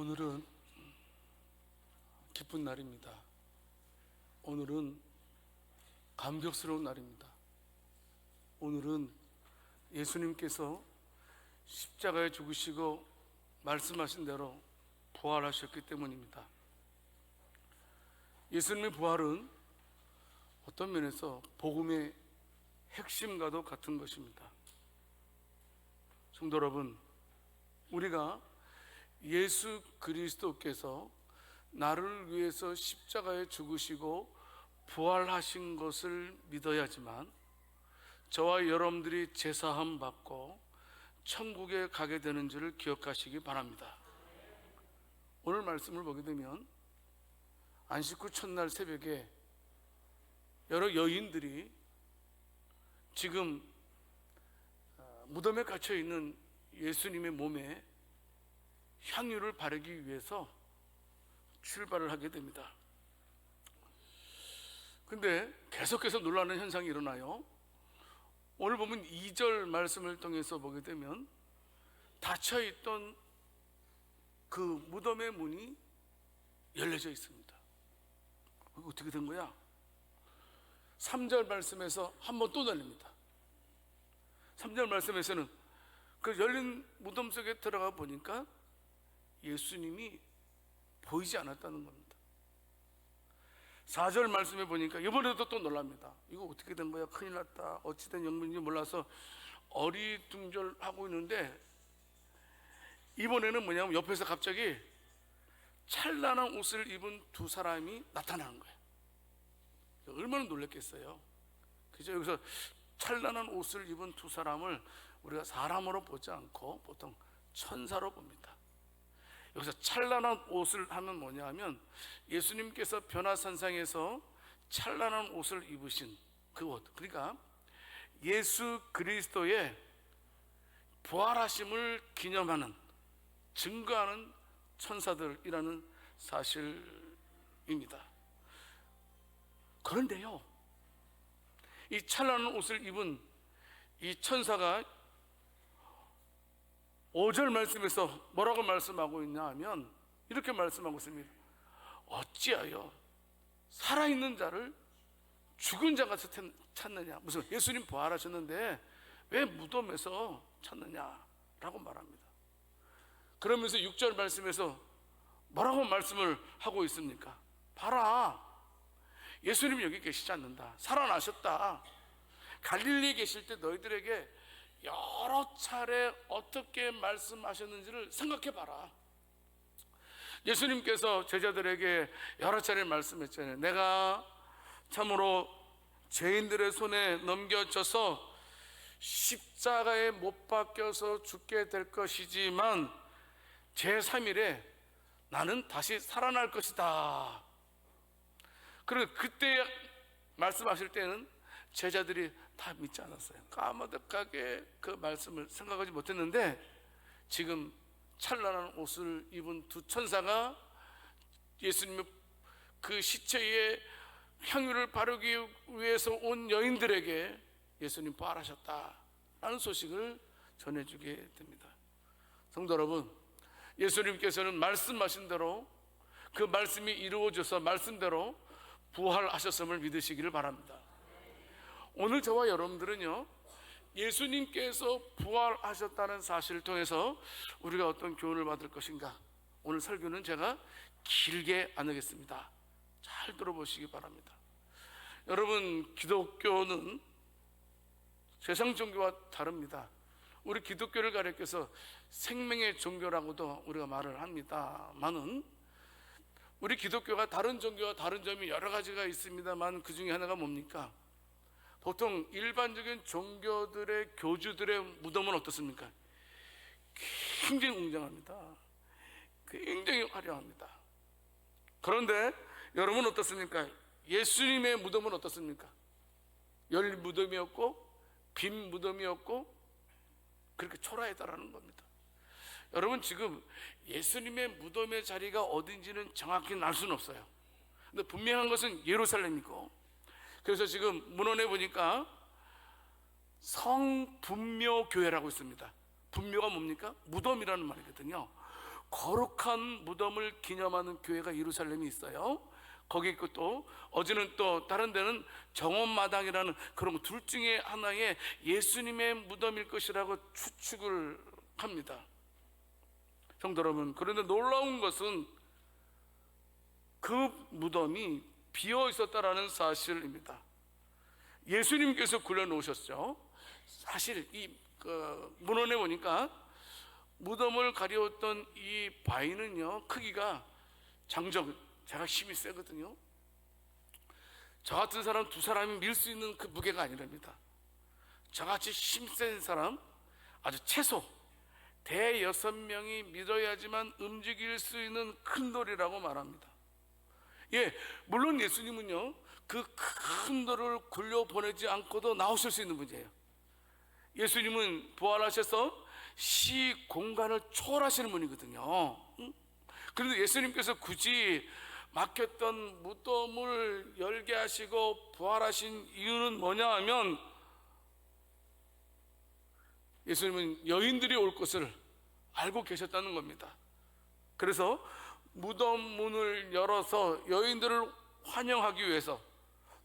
오늘은 기쁜 날입니다. 오늘은 감격스러운 날입니다. 오늘은 예수님께서 십자가에 죽으시고 말씀하신 대로 부활하셨기 때문입니다. 예수님의 부활은 어떤 면에서 복음의 핵심과도 같은 것입니다. 성도 여러분, 우리가 예수 그리스도께서 나를 위해서 십자가에 죽으시고 부활하신 것을 믿어야지만 저와 여러분들이 제사함 받고 천국에 가게 되는 줄을 기억하시기 바랍니다. 오늘 말씀을 보게 되면 안식 후 첫날 새벽에 여러 여인들이 지금 어, 무덤에 갇혀 있는 예수님의 몸에 향유를 바르기 위해서 출발을 하게 됩니다. 근데 계속해서 놀라는 현상이 일어나요. 오늘 보면 2절 말씀을 통해서 보게 되면 닫혀 있던 그 무덤의 문이 열려져 있습니다. 어떻게 된 거야? 3절 말씀에서 한 번 또 열립니다. 3절 말씀에서는 그 열린 무덤 속에 들어가 보니까 예수님이 보이지 않았다는 겁니다. 4절 말씀에 보니까 이번에도 또 놀랍니다. 이거 어떻게 된 거야? 큰일 났다. 어찌된 영문인지 몰라서 어리둥절하고 있는데 이번에는 뭐냐면 옆에서 갑자기 찬란한 옷을 입은 두 사람이 나타나는 거예요. 얼마나 놀랐겠어요. 그죠? 여기서 찬란한 옷을 입은 두 사람을 우리가 사람으로 보지 않고 보통 천사로 봅니다. 여기서 찬란한 옷을 하면 뭐냐 하면 예수님께서 변화산상에서 찬란한 옷을 입으신 그 옷. 그러니까 예수 그리스도의 부활하심을 기념하는 증거하는 천사들이라는 사실입니다. 그런데요, 이 찬란한 옷을 입은 이 천사가 5절 말씀에서 뭐라고 말씀하고 있냐 하면 이렇게 말씀하고 있습니다. 어찌하여 살아있는 자를 죽은 자 같이 찾느냐. 무슨 예수님 부활하셨는데 왜 무덤에서 찾느냐라고 말합니다. 그러면서 6절 말씀에서 뭐라고 말씀을 하고 있습니까? 봐라. 예수님 여기 계시지 않는다. 살아나셨다. 갈릴리에 계실 때 너희들에게 여러 차례 어떻게 말씀하셨는지를 생각해 봐라. 예수님께서 제자들에게 여러 차례 말씀했잖아요. 내가 참으로 죄인들의 손에 넘겨져서 십자가에 못 박혀서 죽게 될 것이지만 제3일에 나는 다시 살아날 것이다. 그리고 그때 말씀하실 때는 제자들이 다 믿지 않았어요. 까마득하게 그 말씀을 생각하지 못했는데 지금 찬란한 옷을 입은 두 천사가 예수님의 그 시체에 향유를 바르기 위해서 온 여인들에게 예수님 부활하셨다라는 소식을 전해주게 됩니다. 성도 여러분, 예수님께서는 말씀하신 대로 그 말씀이 이루어져서 말씀대로 부활하셨음을 믿으시기를 바랍니다. 오늘 저와 여러분들은요, 예수님께서 부활하셨다는 사실을 통해서 우리가 어떤 교훈을 받을 것인가? 오늘 설교는 제가 길게 안 하겠습니다. 잘 들어보시기 바랍니다. 여러분, 기독교는 세상 종교와 다릅니다. 우리 기독교를 가리켜서 생명의 종교라고도 우리가 말을 합니다만은 우리 기독교가 다른 종교와 다른 점이 여러 가지가 있습니다만 그 중에 하나가 뭡니까? 보통 일반적인 종교들의 교주들의 무덤은 어떻습니까? 굉장히 웅장합니다. 굉장히 화려합니다. 그런데 여러분 어떻습니까? 예수님의 무덤은 어떻습니까? 열 무덤이었고 빈 무덤이었고 그렇게 초라했다라는 겁니다. 여러분 지금 예수님의 무덤의 자리가 어딘지는 정확히 알 수는 없어요. 근데 분명한 것은 예루살렘이고 그래서 지금 문헌에 보니까 성분묘 교회라고 있습니다. 분묘가 뭡니까? 무덤이라는 말이거든요. 거룩한 무덤을 기념하는 교회가 예루살렘이 있어요. 거기 또 어제는 또 다른 데는 정원마당이라는 그런 둘 중에 하나의 예수님의 무덤일 것이라고 추측을 합니다. 성도 여러분, 그런데 놀라운 것은 그 무덤이 비어 있었다라는 사실입니다. 예수님께서 굴려 놓으셨죠. 사실 이 그, 문헌에 보니까 무덤을 가려웠던 이 바위는요 크기가 장적 제가 힘이 세거든요. 저 같은 사람 두 사람이 밀 수 있는 그 무게가 아니랍니다. 저같이 힘센 사람 아주 최소 대여섯 명이 밀어야지만 움직일 수 있는 큰 돌이라고 말합니다. 예, 물론 예수님은요 그 큰 돌을 굴려 보내지 않고도 나오실 수 있는 분이에요. 예수님은 부활하셔서 시 공간을 초월하시는 분이거든요. 응? 그런데 예수님께서 굳이 막혔던 무덤을 열게 하시고 부활하신 이유는 뭐냐 하면 예수님은 여인들이 올 것을 알고 계셨다는 겁니다. 그래서 무덤 문을 열어서 여인들을 환영하기 위해서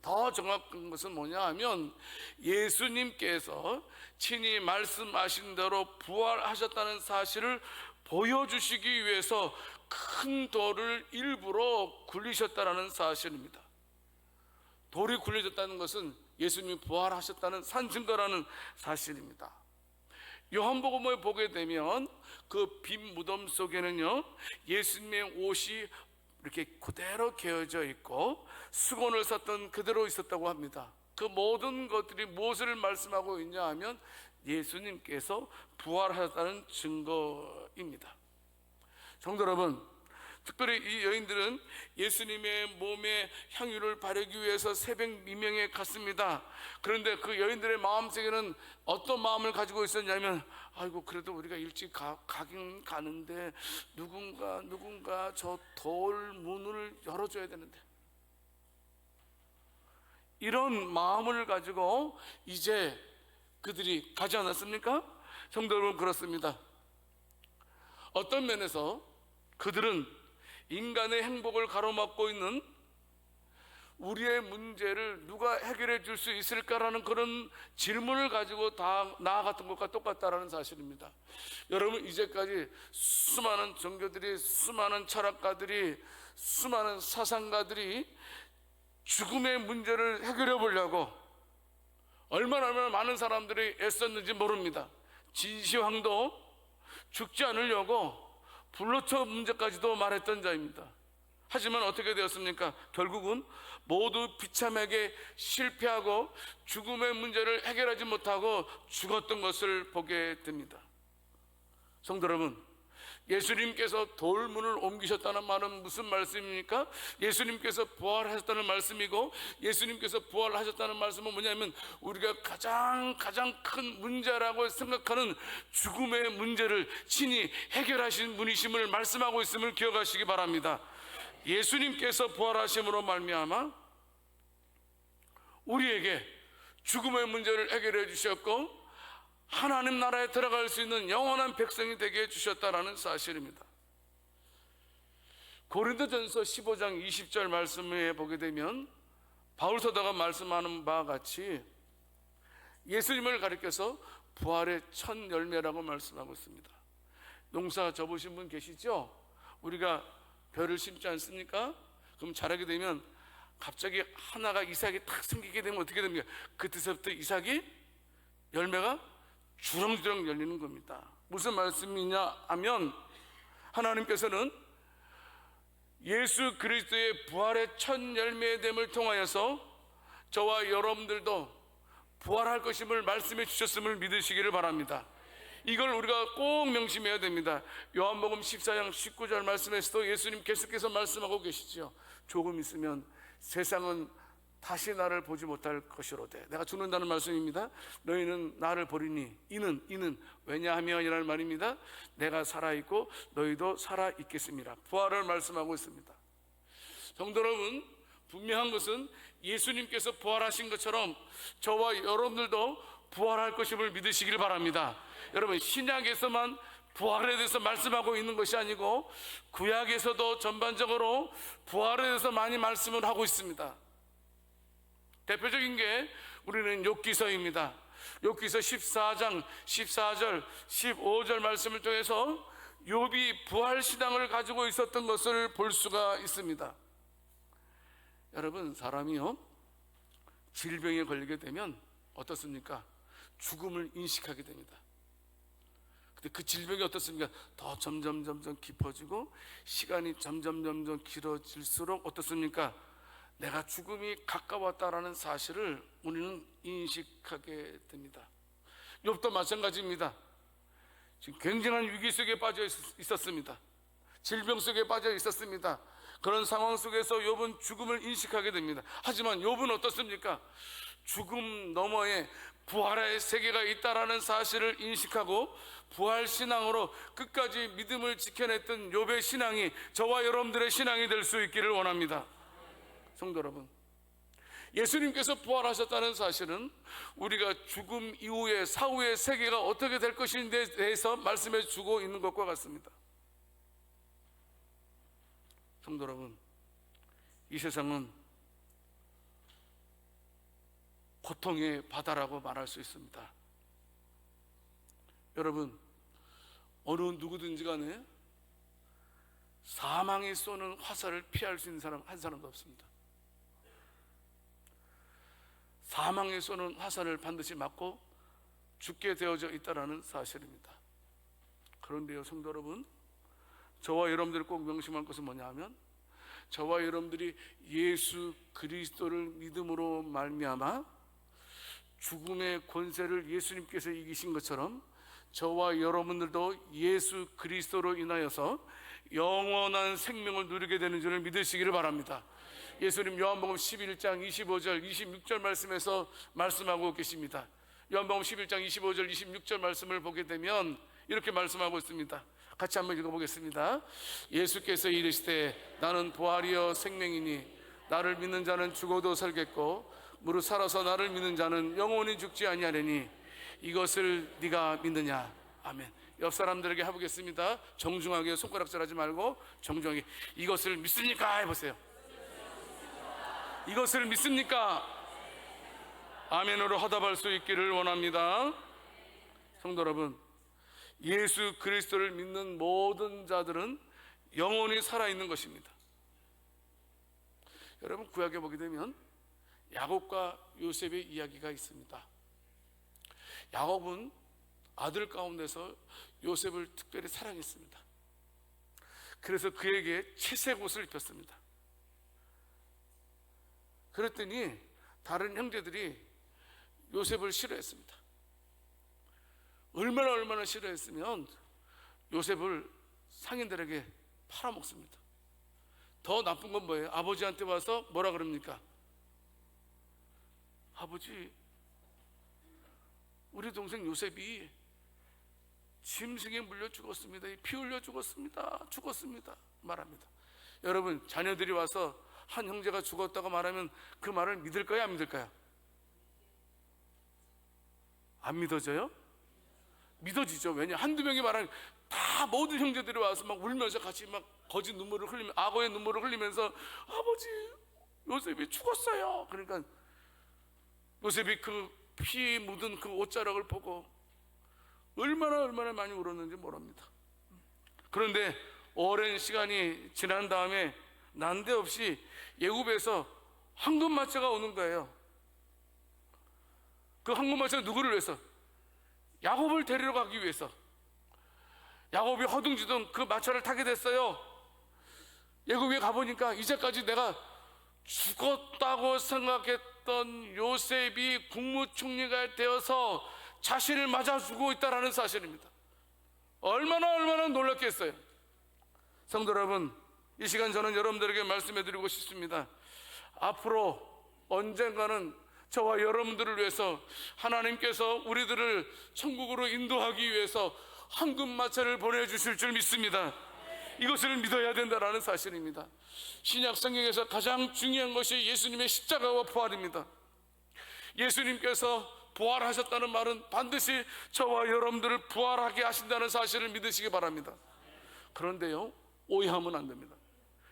더 정확한 것은 뭐냐 하면 예수님께서 친히 말씀하신 대로 부활하셨다는 사실을 보여주시기 위해서 큰 돌을 일부러 굴리셨다라는 사실입니다. 돌이 굴려졌다는 것은 예수님이 부활하셨다는 산증거라는 사실입니다. 요한복음을 보게 되면 그 빈 무덤 속에는요 예수님의 옷이 이렇게 그대로 개어져 있고 수건을 썼던 그대로 있었다고 합니다. 그 모든 것들이 무엇을 말씀하고 있냐 하면 예수님께서 부활하셨다는 증거입니다. 성도 여러분, 특별히 이 여인들은 예수님의 몸에 향유를 바르기 위해서 새벽 미명에 갔습니다. 그런데 그 여인들의 마음속에는 어떤 마음을 가지고 있었냐면, 아이고, 그래도 우리가 일찍 가, 가긴 가는데, 누군가, 누군가 저 돌 문을 열어줘야 되는데. 이런 마음을 가지고 이제 그들이 가지 않았습니까? 성도 여러분, 그렇습니다. 어떤 면에서 그들은 인간의 행복을 가로막고 있는 우리의 문제를 누가 해결해 줄 수 있을까라는 그런 질문을 가지고 다 나아갔던 것과 똑같다라는 사실입니다. 여러분 이제까지 수많은 종교들이 수많은 철학가들이 수많은 사상가들이 죽음의 문제를 해결해 보려고 얼마나 얼마나 많은 사람들이 애썼는지 모릅니다. 진시황도 죽지 않으려고 불로처 문제까지도 말했던 자입니다. 하지만 어떻게 되었습니까? 결국은 모두 비참하게 실패하고 죽음의 문제를 해결하지 못하고 죽었던 것을 보게 됩니다. 성도 여러분, 예수님께서 돌문을 옮기셨다는 말은 무슨 말씀입니까? 예수님께서 부활하셨다는 말씀이고 예수님께서 부활하셨다는 말씀은 뭐냐면 우리가 가장 가장 큰 문제라고 생각하는 죽음의 문제를 친히 해결하신 분이심을 말씀하고 있음을 기억하시기 바랍니다. 예수님께서 부활하심으로 말미암아 우리에게 죽음의 문제를 해결해 주셨고 하나님 나라에 들어갈 수 있는 영원한 백성이 되게 해 주셨다라는 사실입니다. 고린도전서 15장 20절 말씀에 보게 되면 바울 서다가 말씀하는 바와 같이 예수님을 가리켜서 부활의 첫 열매라고 말씀하고 있습니다. 농사 접으신 분 계시죠? 우리가 벼를 심지 않습니까? 그럼 자라게 되면 갑자기 하나가 이삭이 탁 생기게 되면 어떻게 됩니까? 그때서부터 이삭이 열매가 주렁주렁 열리는 겁니다. 무슨 말씀이냐 하면 하나님께서는 예수 그리스도의 부활의 첫 열매됨을 통하여서 저와 여러분들도 부활할 것임을 말씀해 주셨음을 믿으시기를 바랍니다. 이걸 우리가 꼭 명심해야 됩니다. 요한복음 14장 19절 말씀에서도 예수님 계속해서 말씀하고 계시죠. 조금 있으면 세상은 다시 나를 보지 못할 것이로되 내가 죽는다는 말씀입니다. 너희는 나를 버리니 이는 이는 왜냐하면이라는 말입니다. 내가 살아 있고 너희도 살아 있겠습니다. 부활을 말씀하고 있습니다. 성도 여러분 분명한 것은 예수님께서 부활하신 것처럼 저와 여러분들도 부활할 것임을 믿으시길 바랍니다. 여러분 신약에서만 부활에 대해서 말씀하고 있는 것이 아니고 구약에서도 전반적으로 부활에 대해서 많이 말씀을 하고 있습니다. 대표적인 게 우리는 욥기서입니다. 욥기서 14장 14절 15절 말씀을 통해서 욥이 부활 신앙을 가지고 있었던 것을 볼 수가 있습니다. 여러분 사람이요 질병에 걸리게 되면 어떻습니까? 죽음을 인식하게 됩니다. 근데 그 질병이 어떻습니까? 더 점점 점점 깊어지고 시간이 점점 점점 길어질수록 어떻습니까? 내가 죽음이 가까웠다라는 사실을 우리는 인식하게 됩니다. 욥도 마찬가지입니다. 지금 굉장한 위기 속에 빠져 있- 있었습니다. 질병 속에 빠져 있었습니다. 그런 상황 속에서 욥은 죽음을 인식하게 됩니다. 하지만 욥은 어떻습니까? 죽음 너머에 부활의 세계가 있다라는 사실을 인식하고 부활 신앙으로 끝까지 믿음을 지켜냈던 욥의 신앙이 저와 여러분들의 신앙이 될 수 있기를 원합니다. 성도 여러분, 예수님께서 부활하셨다는 사실은 우리가 죽음 이후의 사후의 세계가 어떻게 될 것인지에 대해서 말씀해 주고 있는 것과 같습니다. 성도 여러분, 이 세상은 고통의 바다라고 말할 수 있습니다. 여러분, 어느 누구든지 간에 사망이 쏘는 화살을 피할 수 있는 사람 한 사람도 없습니다. 사망에 쏘는 화살을 반드시 맞고 죽게 되어져 있다라는 사실입니다. 그런데요, 성도 여러분, 저와 여러분들이 꼭 명심할 것은 뭐냐 하면 저와 여러분들이 예수 그리스도를 믿음으로 말미암아 죽음의 권세를 예수님께서 이기신 것처럼 저와 여러분들도 예수 그리스도로 인하여서 영원한 생명을 누리게 되는 줄을 믿으시기를 바랍니다. 예수님 요한복음 11장 25절 26절 말씀에서 말씀하고 계십니다. 요한복음 11장 25절 26절 말씀을 보게 되면 이렇게 말씀하고 있습니다. 같이 한번 읽어보겠습니다. 예수께서 이르시되 나는 부활이요 생명이니 나를 믿는 자는 죽어도 살겠고 무릇 살아서 나를 믿는 자는 영원히 죽지 아니하리니 이것을 네가 믿느냐? 아멘. 옆 사람들에게 해보겠습니다. 정중하게 손가락질하지 말고 정중하게 이것을 믿습니까? 해보세요. 이것을 믿습니까? 아멘으로 화답할 수 있기를 원합니다. 성도 여러분 예수 그리스도를 믿는 모든 자들은 영원히 살아있는 것입니다. 여러분 구약에 보게 되면 야곱과 요셉의 이야기가 있습니다. 야곱은 아들 가운데서 요셉을 특별히 사랑했습니다. 그래서 그에게 채색 옷을 입혔습니다. 그랬더니 다른 형제들이 요셉을 싫어했습니다. 얼마나 얼마나 싫어했으면 요셉을 상인들에게 팔아먹습니다. 더 나쁜 건 뭐예요? 아버지한테 와서 뭐라 그럽니까? 아버지, 우리 동생 요셉이 짐승에 물려 죽었습니다. 피 흘려 죽었습니다. 죽었습니다. 말합니다. 여러분, 자녀들이 와서 한 형제가 죽었다고 말하면 그 말을 믿을까요? 안 믿을까요? 안 믿어져요? 믿어지죠. 왜냐? 한두 명이 말하면 다 모든 형제들이 와서 막 울면서 같이 막 거짓 눈물을 흘리면 악어의 눈물을 흘리면서 아버지 요셉이 죽었어요. 그러니까 요셉이 그 피 묻은 그 옷자락을 보고 얼마나 얼마나 많이 울었는지 모릅니다. 그런데 오랜 시간이 지난 다음에 난데없이 예굽에서 황금마차가 오는 거예요. 그 황금마차가 누구를 위해서? 야곱을 데리러 가기 위해서. 야곱이 허둥지둥 그 마차를 타게 됐어요. 예굽에 가보니까 이제까지 내가 죽었다고 생각했 던 요셉이 국무총리가 되어서 자신을 맞아주고 있다라는 사실입니다. 얼마나 얼마나 놀랐겠어요. 성도 여러분, 이 시간 저는 여러분들에게 말씀해 드리고 싶습니다. 앞으로 언젠가는 저와 여러분들을 위해서 하나님께서 우리들을 천국으로 인도하기 위해서 황금 마차를 보내주실 줄 믿습니다. 이것을 믿어야 된다라는 사실입니다. 신약 성경에서 가장 중요한 것이 예수님의 십자가와 부활입니다. 예수님께서 부활하셨다는 말은 반드시 저와 여러분들을 부활하게 하신다는 사실을 믿으시기 바랍니다. 그런데요, 오해하면 안 됩니다.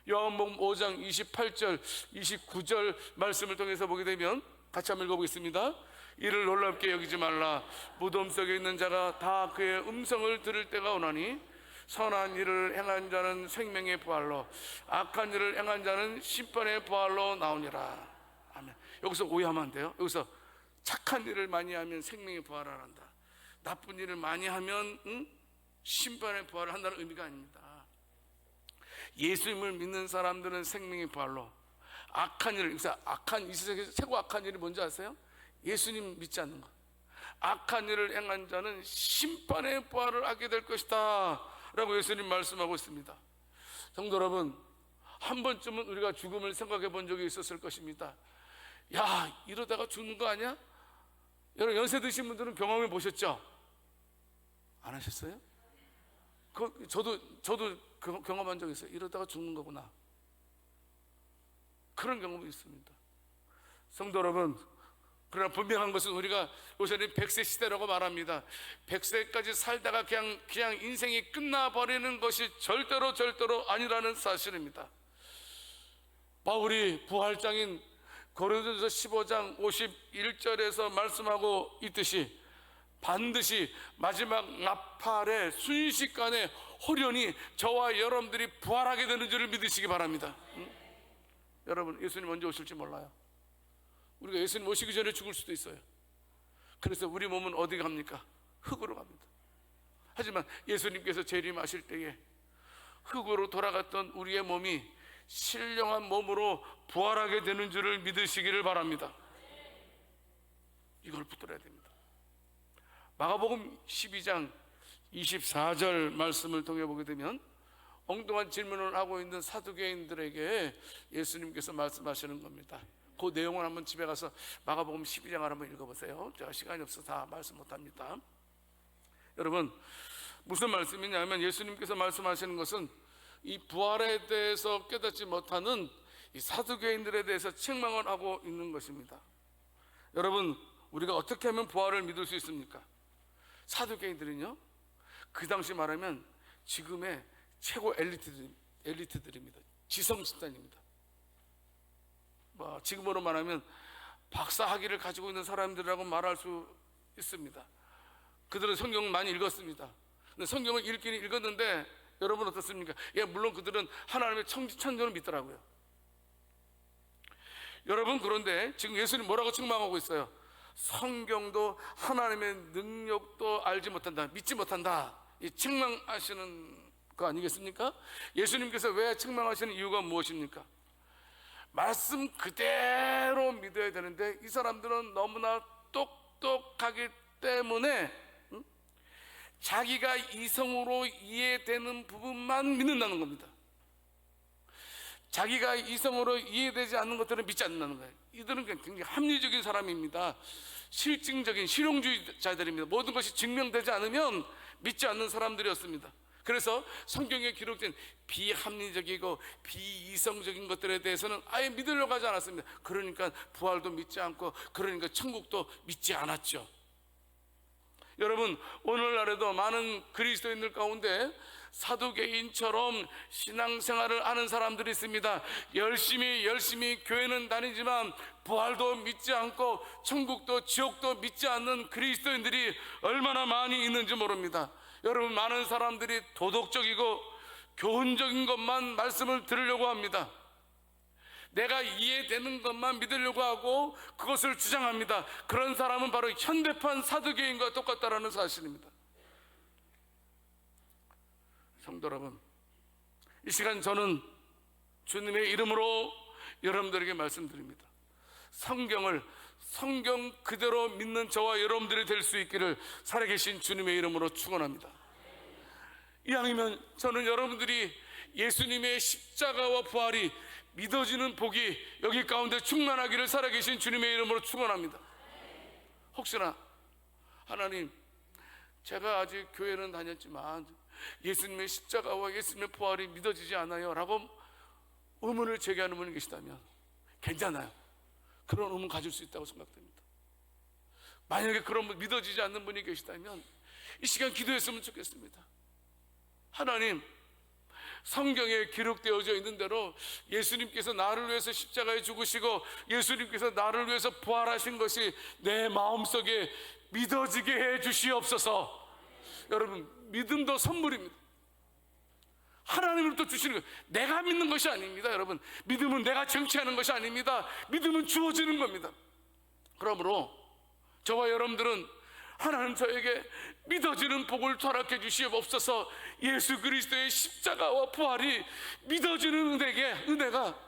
요한복음 5장 28절, 29절 말씀을 통해서 보게 되면 같이 한번 읽어보겠습니다. 이를 놀랍게 여기지 말라. 무덤 속에 있는 자가 다 그의 음성을 들을 때가 오나니 선한 일을 행한 자는 생명의 부활로 악한 일을 행한 자는 심판의 부활로 나오니라. 아멘. 여기서 오해하면 안 돼요. 여기서 착한 일을 많이 하면 생명의 부활을 한다. 나쁜 일을 많이 하면 응? 심판의 부활을 한다는 의미가 아닙니다. 예수님을 믿는 사람들은 생명의 부활로 악한 일을 그래서 악한 이 세상에서 최고 악한 일이 뭔지 아세요? 예수님 믿지 않는 것. 악한 일을 행한 자는 심판의 부활을 하게 될 것이다. 라고 예수님 말씀하고 있습니다. 성도 여러분, 한 번쯤은 우리가 죽음을 생각해 본 적이 있었을 것입니다. 야, 이러다가 죽는 거 아니야? 여러분, 연세 드신 분들은 경험해 보셨죠? 안 하셨어요? 그, 저도, 저도 그 경험한 적 있어요. 이러다가 죽는 거구나. 그런 경험이 있습니다. 성도 여러분, 그러나 분명한 것은 우리가 요새는 100세 시대라고 말합니다. 100세까지 살다가 그냥, 그냥 인생이 끝나버리는 것이 절대로 절대로 아니라는 사실입니다. 바울이 부활장인 고린도서 15장 51절에서 말씀하고 있듯이 반드시 마지막 나팔의 순식간에 호련히 저와 여러분들이 부활하게 되는 줄을 믿으시기 바랍니다. 응? 여러분 예수님 언제 오실지 몰라요. 우리가 예수님 오시기 전에 죽을 수도 있어요. 그래서 우리 몸은 어디 갑니까? 흙으로 갑니다. 하지만 예수님께서 재림하실 때에 흙으로 돌아갔던 우리의 몸이 신령한 몸으로 부활하게 되는 줄을 믿으시기를 바랍니다. 이걸 붙들어야 됩니다. 마가복음 12장 24절 말씀을 통해 보게 되면 엉뚱한 질문을 하고 있는 사두개인들에게 예수님께서 말씀하시는 겁니다. 그 내용을 한번 집에 가서 마가복음 12장을 한번 읽어보세요. 제가 시간이 없어서 다 말씀 못합니다. 여러분 무슨 말씀이냐면 예수님께서 말씀하시는 것은 이 부활에 대해서 깨닫지 못하는 이 사두개인들에 대해서 책망을 하고 있는 것입니다. 여러분 우리가 어떻게 하면 부활을 믿을 수 있습니까? 사두개인들은요 그 당시 말하면 지금의 최고 엘리트들, 엘리트들입니다. 지성 집단입니다. 뭐 지금으로 말하면 박사 학위를 가지고 있는 사람들이라고 말할 수 있습니다. 그들은 성경을 많이 읽었습니다. 근데 성경을 읽기는 읽었는데 여러분 어떻습니까? 예, 물론 그들은 하나님의 천지천전을 믿더라고요. 여러분 그런데 지금 예수님 뭐라고 책망하고 있어요? 성경도 하나님의 능력도 알지 못한다, 믿지 못한다. 이 책망하시는 거 아니겠습니까? 예수님께서 왜 책망하시는 이유가 무엇입니까? 말씀 그대로 믿어야 되는데 이 사람들은 너무나 똑똑하기 때문에 응? 자기가 이성으로 이해되는 부분만 믿는다는 겁니다. 자기가 이성으로 이해되지 않는 것들은 믿지 않는다는 거예요. 이들은 굉장히 합리적인 사람입니다. 실증적인 실용주의자들입니다. 모든 것이 증명되지 않으면 믿지 않는 사람들이었습니다. 그래서 성경에 기록된 비합리적이고 비이성적인 것들에 대해서는 아예 믿으려고 하지 않았습니다. 그러니까 부활도 믿지 않고 그러니까 천국도 믿지 않았죠. 여러분 오늘날에도 많은 그리스도인들 가운데 사두개인처럼 신앙생활을 하는 사람들이 있습니다. 열심히 열심히 교회는 다니지만 부활도 믿지 않고 천국도 지옥도 믿지 않는 그리스도인들이 얼마나 많이 있는지 모릅니다. 여러분 많은 사람들이 도덕적이고 교훈적인 것만 말씀을 들으려고 합니다. 내가 이해되는 것만 믿으려고 하고 그것을 주장합니다. 그런 사람은 바로 현대판 사두개인과 똑같다라는 사실입니다. 성도 여러분, 이 시간 저는 주님의 이름으로 여러분들에게 말씀드립니다. 성경을 성경 그대로 믿는 저와 여러분들이 될 수 있기를 살아계신 주님의 이름으로 축원합니다. 이왕이면 저는 여러분들이 예수님의 십자가와 부활이 믿어지는 복이 여기 가운데 충만하기를 살아계신 주님의 이름으로 축원합니다. 혹시나 하나님 제가 아직 교회는 다녔지만 예수님의 십자가와 예수님의 부활이 믿어지지 않아요라고 의문을 제기하는 분이 계시다면 괜찮아요. 그런 의문 가질 수 있다고 생각됩니다. 만약에 그런 분 믿어지지 않는 분이 계시다면 이 시간 기도했으면 좋겠습니다. 하나님, 성경에 기록되어져 있는 대로 예수님께서 나를 위해서 십자가에 죽으시고 예수님께서 나를 위해서 부활하신 것이 내 마음속에 믿어지게 해 주시옵소서. 여러분, 믿음도 선물입니다. 하나님으로부터 주시는 것. 내가 믿는 것이 아닙니다, 여러분. 믿음은 내가 정치하는 것이 아닙니다. 믿음은 주어지는 겁니다. 그러므로 저와 여러분들은 하나님 저에게 믿어지는 복을 허락해 주시옵소서 예수 그리스도의 십자가와 부활이 믿어지는 은혜게 은혜가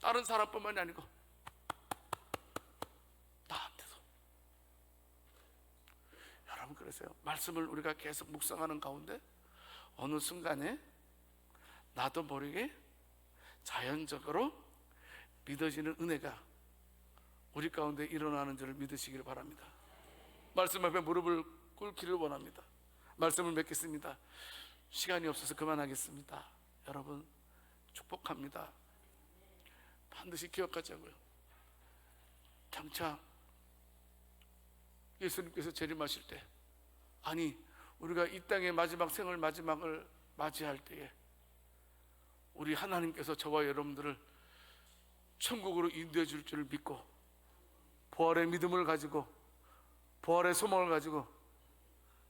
다른 사람뿐만이 아니고 나한테도 여러분 그러세요 말씀을 우리가 계속 묵상하는 가운데 어느 순간에 나도 모르게 자연적으로 믿어지는 은혜가 우리 가운데 일어나는 줄을 믿으시기를 바랍니다. 말씀 앞에 무릎을 꿇기를 원합니다. 말씀을 맺겠습니다. 시간이 없어서 그만하겠습니다. 여러분 축복합니다. 반드시 기억하자고요. 장차 예수님께서 재림하실 때 아니 우리가 이 땅의 마지막 생을 마지막을 맞이할 때에 우리 하나님께서 저와 여러분들을 천국으로 인도해 줄 줄을 믿고 부활의 믿음을 가지고 부활의 소망을 가지고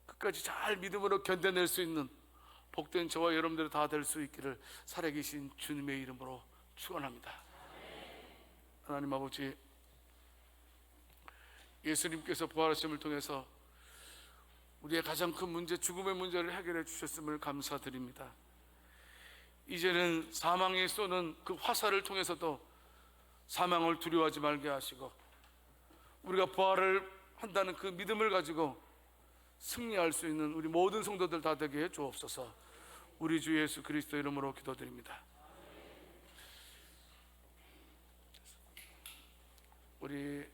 끝까지 잘 믿음으로 견뎌낼 수 있는 복된 저와 여러분들이 다 될 수 있기를 살아계신 주님의 이름으로 축원합니다. 하나님 아버지 예수님께서 부활하심을 통해서 우리의 가장 큰 문제 죽음의 문제를 해결해 주셨음을 감사드립니다. 이제는 사망이 쏘는 그 화살을 통해서도 사망을 두려워하지 말게 하시고 우리가 부활을 한다는 그 믿음을 가지고 승리할 수 있는 우리 모든 성도들 다 되게 해 주옵소서. 우리 주 예수 그리스도 이름으로 기도드립니다. 우리